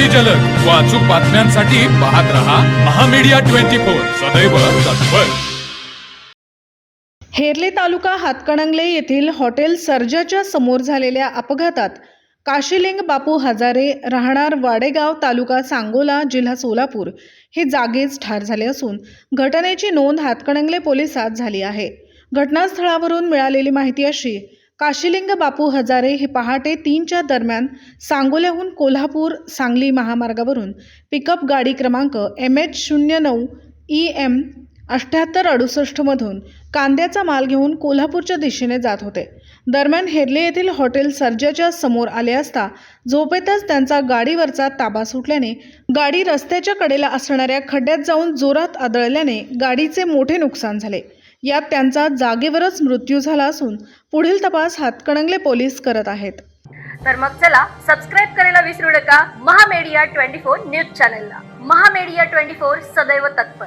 अगदी जलद. व अचूक बातम्यांसाठी पाहत रहा महामीडिया ट्वेंटी फोर. सदैव तत्पर. हेरले तालुका हातकणंगले येथील हॉटेल सर्जाच्या समोर झालेल्या अपघातात काशीलिंग बापू हजारे राहणार वाडेगाव तालुका सांगोला जिल्हा सोलापूर हे जागीच ठार झाले असून घटनेची नोंद हातकणंगले पोलिसात झाली आहे. घटनास्थळावरून मिळालेली माहिती अशी काशीलिंग बापू हजारे हे पहाटे तीनच्या दरम्यान सांगोल्याहून कोल्हापूर सांगली महामार्गावरून पिकअप गाडी क्रमांक एम एच शून्य नऊ ई एम अठ्ठ्याहत्तर अडुसष्टमधून कांद्याचा माल घेऊन कोल्हापूरच्या दिशेने जात होते. दरम्यान हेरले येथील हॉटेल सर्जाच्या समोर आले असता झोपेतच त्यांचा गाडीवरचा ताबा सुटल्याने गाडी रस्त्याच्या कडेला असणाऱ्या खड्ड्यात जाऊन जोरात आदळल्याने गाडीचे मोठे नुकसान झाले. यात त्यांचा जागेवरच मृत्यू झाला असून पुढील तपास हातकणंगले पोलीस करत आहेत. तर मग चला सबस्क्राईब करायला विसरू नका. महामेडिया ट्वेंटी फोर न्यूज चॅनलला. महामेडिया ट्वेंटी फोर सदैव तत्पर.